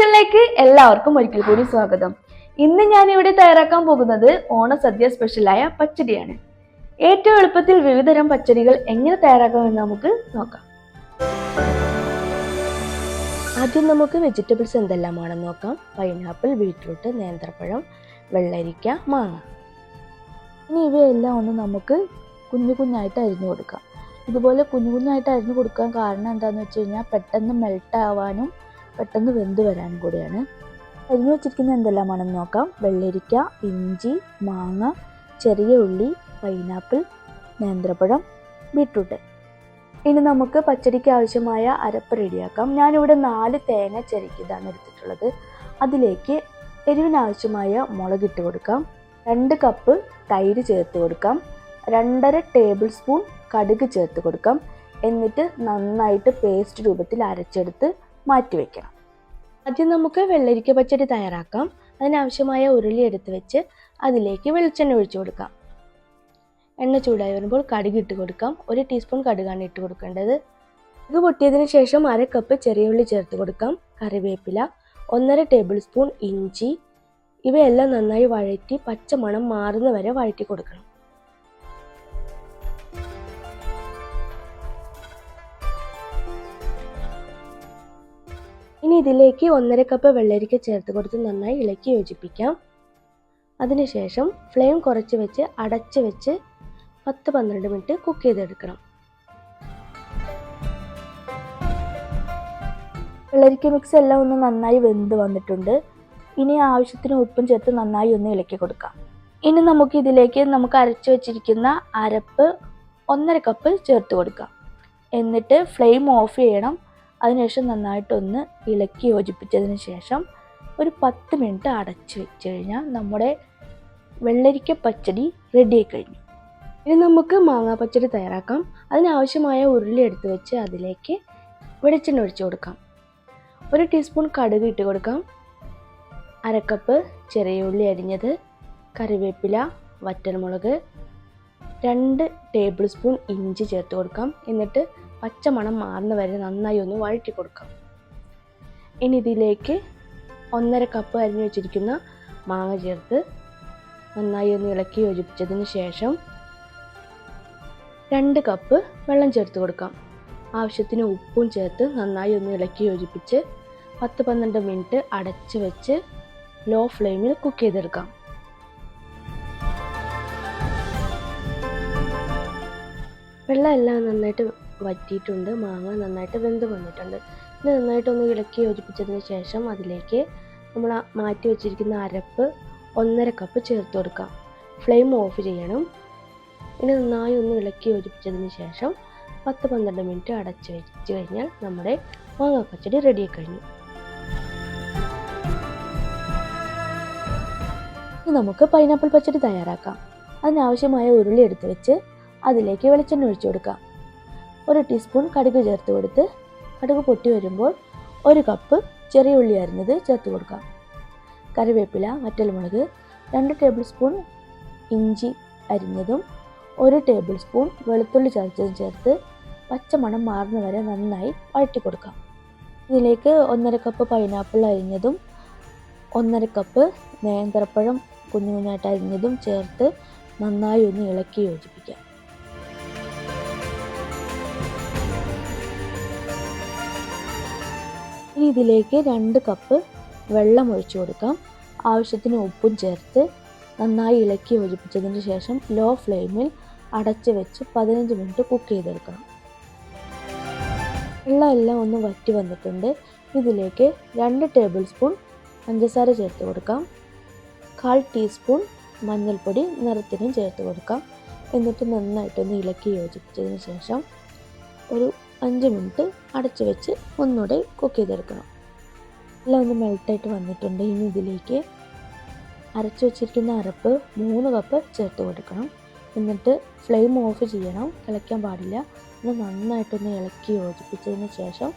കിച്ചണിലേക്ക് എല്ലാവർക്കും ഒരിക്കൽ കൂടി സ്വാഗതം. ഇന്ന് ഞാൻ ഇവിടെ തയ്യാറാക്കാൻ പോകുന്നത് ഓണസദ്യ സ്പെഷ്യലായ പച്ചടിയാണ്. ഏറ്റവും എളുപ്പത്തിൽ വിവിധതരം പച്ചടികൾ എങ്ങനെ തയ്യാറാക്കാമെന്ന് നമുക്ക് നോക്കാം. ആദ്യം നമുക്ക് വെജിറ്റബിൾസ് എന്തെല്ലാമാണെന്ന് നോക്കാം. പൈനാപ്പിൾ ബീറ്റ്റൂട്ട് നേന്ത്രപ്പഴം വെള്ളരിക്ക മാങ്ങ. ഇനി ഇവയെല്ലാം ഒന്ന് നമുക്ക് കുഞ്ഞു കുഞ്ഞായിട്ട് അരിഞ്ഞു കൊടുക്കാം. ഇതുപോലെ കുഞ്ഞു കുഞ്ഞായിട്ട് അരിഞ്ഞു കൊടുക്കാൻ കാരണം എന്താണെന്ന് വെച്ച് കഴിഞ്ഞാൽ പെട്ടെന്ന് മെൽട്ട് ആവാനും പെട്ടെന്ന് വെന്ത് വരാനും കൂടിയാണ്. അരിഞ്ഞു വെച്ചിരിക്കുന്ന എന്തെല്ലാമാണെന്ന് നോക്കാം. വെള്ളരിക്ക ഇഞ്ചി മാങ്ങ ചെറിയ ഉള്ളി പൈനാപ്പിൾ നേന്ത്രപ്പഴം ബീട്രൂട്ട്. ഇനി നമുക്ക് പച്ചടിക്ക് ആവശ്യമായ അരപ്പ് റെഡിയാക്കാം. ഞാനിവിടെ നാല് തേങ്ങ ചെരുക്കിയതാണ് എടുത്തിട്ടുള്ളത്. അതിലേക്ക് എരിവിനാവശ്യമായ മുളക് ഇട്ട് കൊടുക്കാം. രണ്ട് കപ്പ് തൈര് ചേർത്ത് കൊടുക്കാം. രണ്ടര ടേബിൾ സ്പൂൺ കടുക് ചേർത്ത് കൊടുക്കാം. എന്നിട്ട് നന്നായിട്ട് പേസ്റ്റ് രൂപത്തിൽ അരച്ചെടുത്ത് മാറ്റി വെക്കണം. ആദ്യം നമുക്ക് വെള്ളരിക്ക പച്ചടി തയ്യാറാക്കാം. അതിനാവശ്യമായ ഉരുളി എടുത്ത് വെച്ച് അതിലേക്ക് വെളിച്ചെണ്ണ ഒഴിച്ചു കൊടുക്കാം. എണ്ണ ചൂടായി വരുമ്പോൾ കടുക് ഇട്ട് കൊടുക്കാം. ഒരു ടീസ്പൂൺ കടുകാണ് ഇട്ട് കൊടുക്കേണ്ടത്. ഇത് പൊട്ടിയതിന് ശേഷം അര കപ്പ് ചെറിയ ഉള്ളി ചേർത്ത് കൊടുക്കാം. കറിവേപ്പില ഒന്നര ടേബിൾ സ്പൂൺ ഇഞ്ചി. ഇവയെല്ലാം നന്നായി വഴറ്റി പച്ചമണം മാറുന്ന വരെ വഴറ്റി കൊടുക്കണം. ഇനി ഇതിലേക്ക് ഒന്നര കപ്പ് വെള്ളരിക്ക ചേർത്ത് കൊടുത്ത് നന്നായി ഇളക്കി യോജിപ്പിക്കാം. അതിനുശേഷം ഫ്ലെയിം കുറച്ച് വെച്ച് അടച്ച് വെച്ച് പത്ത് പന്ത്രണ്ട് മിനിറ്റ് കുക്ക് ചെയ്തെടുക്കണം. വെള്ളരിക്ക മിക്സ് എല്ലാം ഒന്ന് നന്നായി വെന്ത് വന്നിട്ടുണ്ട്. ഇനി ആവശ്യത്തിന് ഉപ്പും ചേർത്ത് നന്നായി ഒന്ന് ഇളക്കി കൊടുക്കാം. ഇനി നമുക്ക് ഇതിലേക്ക് നമുക്ക് അരച്ച് വെച്ചിരിക്കുന്ന അരപ്പ് ഒന്നര കപ്പ് ചേർത്ത് കൊടുക്കാം. എന്നിട്ട് ഫ്ലെയിം ഓഫ് ചെയ്യണം. അതിനുശേഷം നന്നായിട്ടൊന്ന് ഇളക്കി യോജിപ്പിച്ചതിന് ശേഷം ഒരു പത്ത് മിനിറ്റ് അടച്ച് വെച്ച് കഴിഞ്ഞാൽ നമ്മുടെ വെള്ളരിക്ക പച്ചടി റെഡിയായി കഴിഞ്ഞു. ഇനി നമുക്ക് മാങ്ങാ പച്ചടി തയ്യാറാക്കാം. അതിനാവശ്യമായ ഉരുളി എടുത്ത് വെച്ച് അതിലേക്ക് വെളിച്ചെണ്ണ ഒഴിച്ചു കൊടുക്കാം. ഒരു ടീസ്പൂൺ കടുക് ഇട്ട് കൊടുക്കാം. അരക്കപ്പ് ചെറിയ ഉള്ളി അരിഞ്ഞത് കറിവേപ്പില വറ്റൽമുളക് രണ്ട് ടേബിൾ സ്പൂൺ ഇഞ്ചി ചേർത്ത് കൊടുക്കാം. എന്നിട്ട് പച്ചമണം മാറുന്ന വരെ നന്നായി ഒന്ന് വഴറ്റി കൊടുക്കാം. ഇനി ഇതിലേക്ക് ഒന്നര കപ്പ് അരിഞ്ഞു വെച്ചിരിക്കുന്ന മാങ്ങ ചേർത്ത് നന്നായി ഒന്ന് ഇളക്കി യോജിപ്പിച്ചതിന് ശേഷം രണ്ട് കപ്പ് വെള്ളം ചേർത്ത് കൊടുക്കാം. ആവശ്യത്തിന് ഉപ്പും ചേർത്ത് നന്നായി ഒന്ന് ഇളക്കി യോജിപ്പിച്ച് പത്ത് പന്ത്രണ്ട് മിനിറ്റ് അടച്ച് വെച്ച് ലോ ഫ്ലെയിമിൽ കുക്ക് ചെയ്തെടുക്കാം. വെള്ളം എല്ലാം നന്നായിട്ട് വറ്റിയിട്ടുണ്ട്. മാങ്ങ നന്നായിട്ട് വെന്ത് വന്നിട്ടുണ്ട്. ഇത് നന്നായിട്ടൊന്ന് ഇളക്കി യോജിപ്പിച്ചതിന് ശേഷം അതിലേക്ക് നമ്മൾ മാറ്റി വെച്ചിരിക്കുന്ന അരപ്പ് ഒന്നര കപ്പ് ചേർത്ത് കൊടുക്കാം. ഫ്ലെയിം ഓഫ് ചെയ്യണം. ഇനി നന്നായി ഒന്ന് ഇളക്കി യോജിപ്പിച്ചതിന് ശേഷം പത്ത് പന്ത്രണ്ട് മിനിറ്റ് അടച്ച് വെച്ച് കഴിഞ്ഞാൽ നമ്മുടെ മാങ്ങ പച്ചടി റെഡിയായി കഴിഞ്ഞു. ഇനി നമുക്ക് പൈനാപ്പിൾ പച്ചടി തയ്യാറാക്കാം. അതിനാവശ്യമായ ഉരുളി എടുത്ത് വെച്ച് അതിലേക്ക് വെളിച്ചെണ്ണ ഒഴിച്ചു കൊടുക്കാം. ഒരു ടീസ്പൂൺ കടുക് ചേർത്ത് കൊടുത്ത് കടുക് പൊട്ടി വരുമ്പോൾ ഒരു കപ്പ് ചെറിയ ഉള്ളി അരിഞ്ഞത് ചേർത്ത് കൊടുക്കാം കറിവേപ്പില വറ്റൽമുളക് രണ്ട് ടേബിൾ സ്പൂൺ ഇഞ്ചി അരിഞ്ഞതും ഒരു ടേബിൾ സ്പൂൺ വെളുത്തുള്ളി ചതച്ചതും ചേർത്ത് പച്ചമണം മാറുന്ന വരെ നന്നായി വഴറ്റി കൊടുക്കാം ഇതിലേക്ക് ഒന്നര കപ്പ് പൈനാപ്പിൾ അരിഞ്ഞതും ഒന്നര കപ്പ് നേന്ത്രപ്പഴം കുഞ്ഞു കുഞ്ഞായിട്ട് അരിഞ്ഞതും ചേർത്ത് നന്നായി ഒന്ന് ഇളക്കി യോജിപ്പിക്കാം ഇനി ഇതിലേക്ക് രണ്ട് കപ്പ് വെള്ളം ഒഴിച്ചു കൊടുക്കാം. ആവശ്യത്തിന് ഉപ്പും ചേർത്ത് നന്നായി ഇളക്കി യോജിപ്പിച്ചതിന് ശേഷം ലോ ഫ്ലെയിമിൽ അടച്ച് വെച്ച് പതിനഞ്ച് മിനിറ്റ് കുക്ക് ചെയ്തെടുക്കണം. വെള്ളം എല്ലാം ഒന്ന് വറ്റി വന്നിട്ടുണ്ട്. ഇതിലേക്ക് രണ്ട് ടേബിൾ സ്പൂൺ പഞ്ചസാര ചേർത്ത് കൊടുക്കാം. കാൽ ടീസ്പൂൺ മഞ്ഞൾപ്പൊടി നിറത്തിനും ചേർത്ത് കൊടുക്കാം. എന്നിട്ട് നന്നായിട്ടൊന്ന് ഇളക്കി യോജിപ്പിച്ചതിന് ശേഷം ഒരു അഞ്ച് മിനിറ്റ് അടച്ചു വെച്ച് ഒന്നുകൂടെ കുക്ക് ചെയ്തെടുക്കണം. എല്ലാം ഒന്ന് മെൽട്ടായിട്ട് വന്നിട്ടുണ്ട്. ഇനി ഇതിലേക്ക് അരച്ചു വെച്ചിരിക്കുന്ന അരപ്പ് മൂന്ന് കപ്പ് ചേർത്ത് കൊടുക്കണം. എന്നിട്ട് ഫ്ലെയിം ഓഫ് ചെയ്യണം. ഇളയ്ക്കാൻ പാടില്ല. ഒന്ന് നന്നായിട്ടൊന്ന് ഇളക്കി യോജിപ്പിച്ചതിന് ശേഷം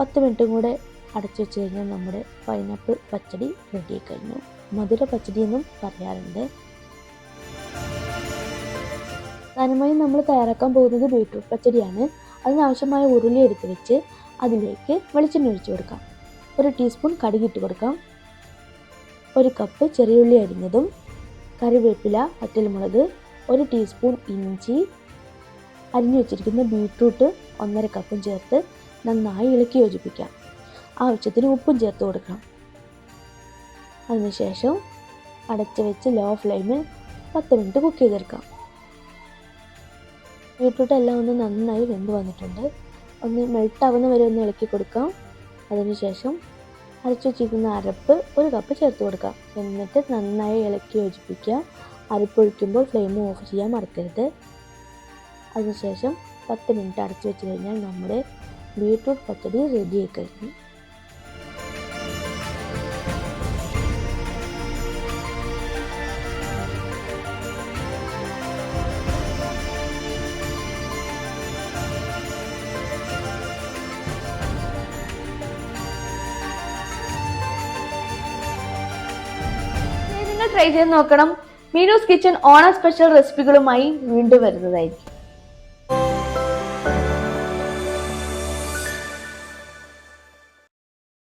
പത്ത് മിനിറ്റും കൂടെ അടച്ചു വെച്ച് കഴിഞ്ഞാൽ നമ്മുടെ പൈനാപ്പിൾ പച്ചടി റെഡി കഴിഞ്ഞു. മധുര പച്ചടി എന്നും പറയാറുണ്ട്. പ്രധാനമായും നമ്മൾ തയ്യാറാക്കാൻ പോകുന്നത് ബീട്രൂട്ട് പച്ചടിയാണ്. അതിനാവശ്യമായ ഉരുളി എടുത്ത് വെച്ച് അതിലേക്ക് വെളിച്ചെണ്ണ ഒഴിച്ച് കൊടുക്കാം. ഒരു ടീസ്പൂൺ കടുകിട്ട് കൊടുക്കാം. ഒരു കപ്പ് ചെറിയുള്ളി അരിഞ്ഞതും കറിവേപ്പില വറ്റൽമുളക് ഒരു ടീസ്പൂൺ ഇഞ്ചി അരിഞ്ഞു വെച്ചിരിക്കുന്ന ബീട്രൂട്ട് ഒന്നര കപ്പും ചേർത്ത് നന്നായി ഇളക്കി യോജിപ്പിക്കാം. ആവശ്യത്തിന് ഉപ്പും ചേർത്ത് കൊടുക്കാം. അതിനുശേഷം അടച്ചു വെച്ച് ലോ ഫ്ലെയിമിൽ പത്ത് മിനിറ്റ് കുക്ക് ചെയ്തെടുക്കാം. ബീട്രൂട്ട് എല്ലാം ഒന്ന് നന്നായി വെന്ത് വന്നിട്ടുണ്ട്. ഒന്ന് മെൽട്ട് ആവുന്ന വരെ ഒന്ന് ഇളക്കി കൊടുക്കാം. അതിനുശേഷം അരച്ചു വച്ചിരിക്കുന്ന അരപ്പ് ഒരു കപ്പ് ചേർത്ത് കൊടുക്കാം. എന്നിട്ട് നന്നായി ഇളക്കി യോജിപ്പിക്കുക. അരപ്പൊഴിക്കുമ്പോൾ ഫ്ലെയിം ഓഫ് ചെയ്യാൻ മറക്കരുത്. അതിനുശേഷം പത്ത് മിനിറ്റ് അടച്ചു വെച്ച് കഴിഞ്ഞാൽ നമ്മുടെ ബീട്രൂട്ട് പച്ചടി റെഡി ആയി കഴിഞ്ഞു. ട്രൈ ചെയ്ത് നോക്കണം. മീനൂസ് കിച്ചൺ ഓണ സ്പെഷ്യൽ റെസിപ്പികളുമായി വീണ്ടും വരുന്നതായിരിക്കും.